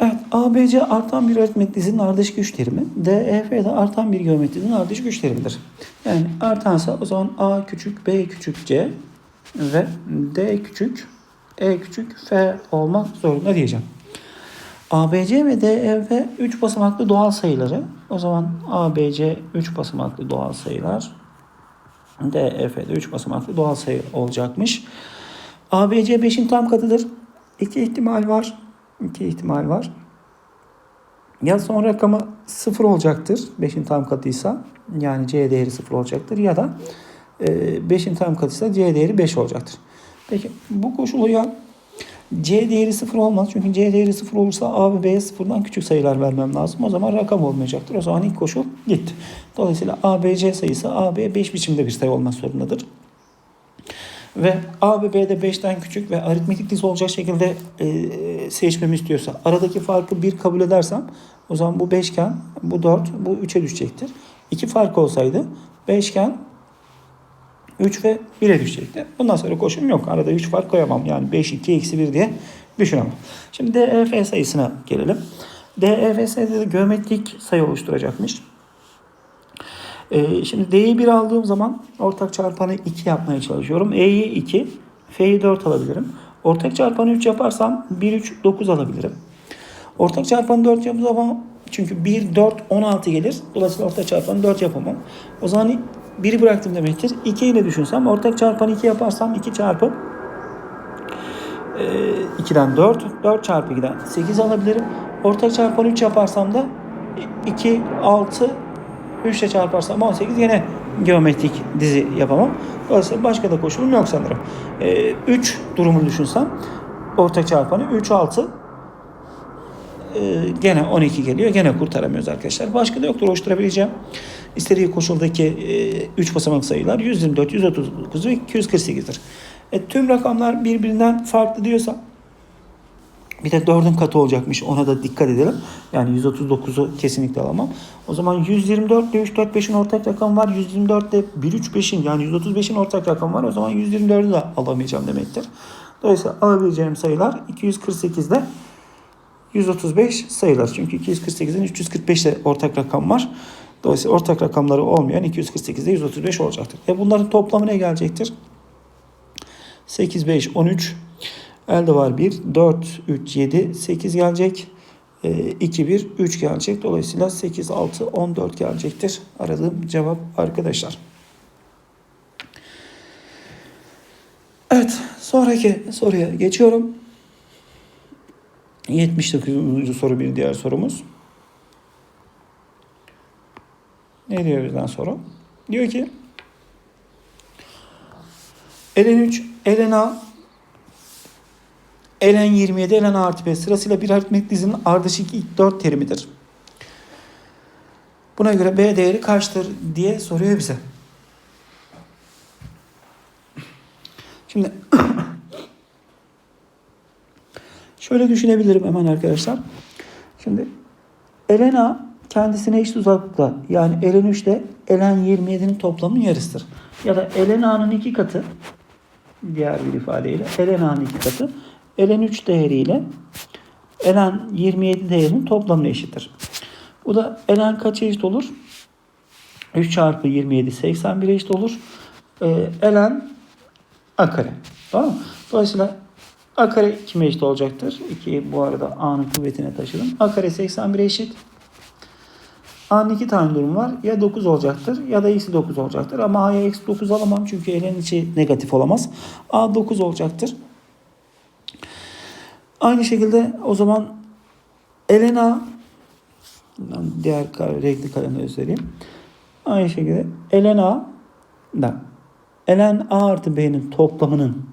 Evet, ABC artan bir aritmetik dizinin ardışık güç terimi. DEF de artan bir geometri dizinin ardışık güç terimidir. Yani artansa o zaman A küçük, B küçük C ve D küçük, E küçük, F olmak zorunda diyeceğim. ABC ve DEF 3 basamaklı doğal sayıları. O zaman ABC 3 basamaklı doğal sayılar. DEF de 3 basamaklı doğal sayı olacakmış. ABC 5'in tam katıdır. İki ihtimal var. İki ihtimal var. Ya son rakamı 0 olacaktır. 5'in tam katıysa. Yani C değeri 0 olacaktır. Ya da 5'in tam katıysa C değeri 5 olacaktır. Peki bu koşulu ya C değeri 0 olmaz. Çünkü C değeri 0 olursa A ve B'ye 0'dan küçük sayılar vermem lazım. O zaman rakam olmayacaktır. O zaman ilk koşul gitti. Dolayısıyla A, B, C sayısı A, B 5 biçimde bir sayı olmak zorundadır. Ve A ve B'de 5'ten küçük ve aritmetik dizi olacak şekilde e, seçmemi istiyorsa aradaki farkı 1 kabul edersem o zaman bu 5 iken bu 4 bu 3'e düşecektir. 2 fark olsaydı 5 iken 3 ve 1'e düşecekti. Bundan sonra koşum yok. Arada 3 fark koyamam. Yani 5, 2, eksi 1 diye düşünemem. Şimdi DEF sayısına gelelim. DEF sayısı geometrik sayı oluşturacakmış. Ee, şimdi D'yi 1 aldığım zaman ortak çarpanı 2 yapmaya çalışıyorum. E'yi 2, F'yi 4 alabilirim. Ortak çarpanı 3 yaparsam 1, 3, 9 alabilirim. Ortak çarpanı 4 yaptığım zaman çünkü 1, 4, 16 gelir. Dolayısıyla ortak çarpanı 4 yapamam. O zaman 1'i bıraktım demektir. 2 ile düşünsem ortak çarpanı 2 yaparsam 2 çarpı e, 2'den 4, 4 çarpı 2'den 8 alabilirim. Ortak çarpanı 3 yaparsam da 2, 6, 3 ile çarparsam 18 yine geometrik dizi yapamam. Dolayısıyla başka da koşulum yok sanırım. E, 3 durumunu düşünsem ortak çarpanı 3, 6 e, gene 12 geliyor. Gene kurtaramıyoruz arkadaşlar. Başka da yoktur oluşturabileceğim. İstediği koşuldaki 3 basamak sayılar 124, 139 ve 248'dir. E, tüm rakamlar birbirinden farklı diyorsa bir de 4'ün katı olacakmış. Ona da dikkat edelim. Yani 139'u kesinlikle alamam. O zaman 124 ile 345'in ortak rakamı var. 124 ile 135'in yani 135'in ortak rakamı var. O zaman 124'ü de alamayacağım demektir. Dolayısıyla alabileceğim sayılar 248 ile 135 sayılar. Çünkü 248'in 345 ile ortak rakam var. Dolayısıyla ortak rakamları olmayan 248'de 135 olacaktır. E bunların toplamı ne gelecektir? 8, 5, 13. Elde var 1, 4, 3, 7, 8 gelecek. E, 2, 1, 3 gelecek. Dolayısıyla 8, 6, 14 gelecektir. Aradığım cevap arkadaşlar. Evet. Sonraki soruya geçiyorum. 79. soru bir diğer sorumuz. Ne diyor bizden soru? Diyor ki Elen 3, Elen Elen 27, Elen A artı B sırasıyla bir aritmetik dizinin ardışık ilk 4 terimidir. Buna göre B değeri kaçtır diye soruyor bize. Şimdi şöyle düşünebilirim hemen arkadaşlar. Şimdi Elena kendisine eşit uzaklıkta yani ln 3 ile ln 27'nin toplamının yarısıdır. Ya da ln a'nın iki katı diğer bir ifadeyle ln a'nın iki katı ln 3 değeriyle ln 27 değerinin toplamına eşittir. Bu da ln kaça eşit olur? 3 çarpı 27 81 eşit olur. Ee, ln a kare. Tamam mı? Dolayısıyla a kare kime eşit olacaktır? 2'yi bu arada a'nın kuvvetine taşıdım. a kare 81 eşit. A'nın iki tane durum var. Ya 9 olacaktır ya da eksi 9 olacaktır. Ama A'ya eksi 9 alamam çünkü elin içi negatif olamaz. A 9 olacaktır. Aynı şekilde o zaman Elena diğer renkli kalemi göstereyim. Aynı şekilde Elena da Elen A artı B'nin toplamının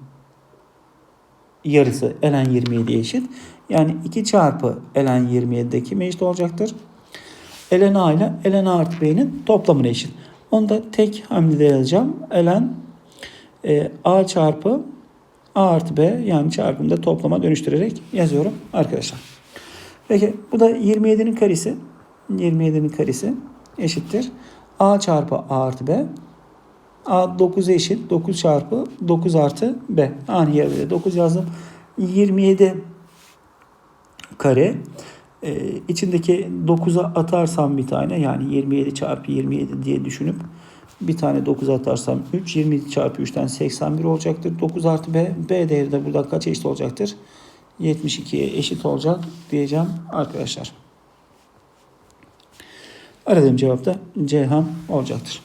yarısı Elen 27'ye eşit. Yani 2 çarpı Elen 27'deki kime olacaktır? ln a ile ln a artı b'nin toplamına eşit. Onu da tek hamlede yazacağım. ln e, a çarpı a artı b yani çarpımda toplama dönüştürerek yazıyorum arkadaşlar. Peki bu da 27'nin karesi. 27'nin karesi eşittir. a çarpı a artı b. a 9'a eşit. 9 çarpı 9 artı b. Aynı yerde 9 yazdım. 27 kare. Ee, içindeki 9'a atarsam bir tane yani 27 çarpı 27 diye düşünüp bir tane 9 atarsam 3, 27 çarpı 3'ten 81 olacaktır. 9 artı B, B değeri de burada kaça eşit olacaktır? 72'ye eşit olacak diyeceğim arkadaşlar. Aradığım cevap da Ceyhan olacaktır.